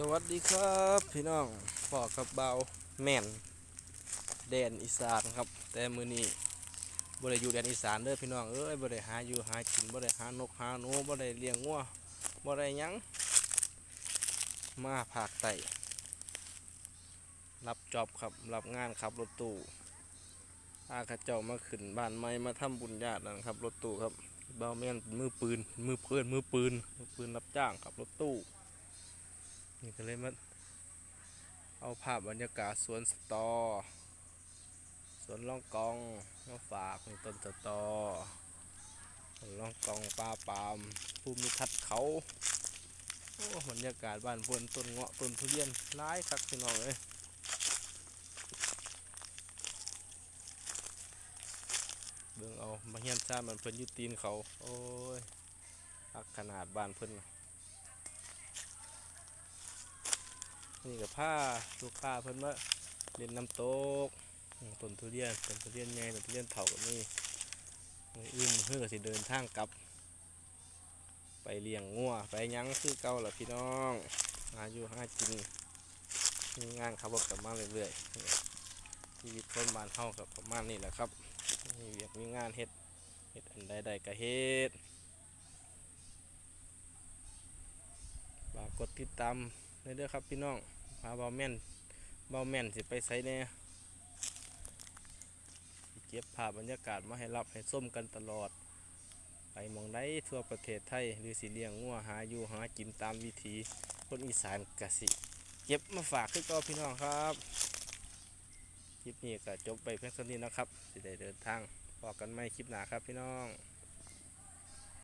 สวัสดีครับพี่น้องพอกับเบาแม่นแดนอีสานครับ แต่มือนี้บ่ได้อยู่แดนอีสานเด้อพี่น้องเอ้ยบ่ได้หาอยู่หากินบ่ได้หานกหาหนูบ่ได้เลี้ยงงัวบ่ได้หยังมาภาคใต้รับจอบครับรับงานขับรถตู้อาขาเจ้ามาขึ้นบ้านใหม่มาทำบุญญาตินั่นครับรถตู้ครับเบาแม่นเป็นมือปืนมือเพื่อนมือปืนมือปืนรับจ้างขับรถตู้ นี่ก็เลยมาเอาภาพบรรยากาศสวนสตอ สวนล่องกองมาฝากมีต้นสตอสวนล่องกองปลาปามภูมิทัศน์เขาโอ้บรรยากาศบ้านพวนต้นเงาะต้นทุเรียนร้ายคักพี่น้องเอ้ยเบิ่งเอามาเฮียนซ่ามันเพิ่นยุตีนเขา โอ้ยคักขนาดบ้านเพิ่น นี่กับผ้าลูกค้าเพิ่นมาเล่นน้ำตกต้นทุเรียนต้นทุเรียนใหญ่ต้นทุเรียนเถากับนี่มื้ออื่นเพื่อสิเดินทางกลับ ไปเลี้ยงงัวไปยังคือเก่าล่ะพี่น้องหาอยู่หากินมีงานขับรถกลับมาเรื่อยๆชีวิตคนบ้านเฮากับประมาณนี้แหละครับมีเวียกมีงานเฮ็ดเฮ็ดอันใดๆก็เฮ็ดฝากกดติดตามเด้อครับพี่น้องาเบาแม่นเบาแม่นสิไปไสแหน่สิเก็บภาพบรรยากาศมาให้รับให้ส้มกันตลอด ไปมองได้ทั่วประเทศไทย หรือสิเลี้ยงงัวหาอยู่หากินตามวิถีคนอีสานกสิเก็บมาฝากคือเก็พี่น้องครับคลิปนี้ก็จบไปเพียงเท่านี้นะครับสิได้เดินทางพอกันไม่คลิปหนาครับพี่น้อง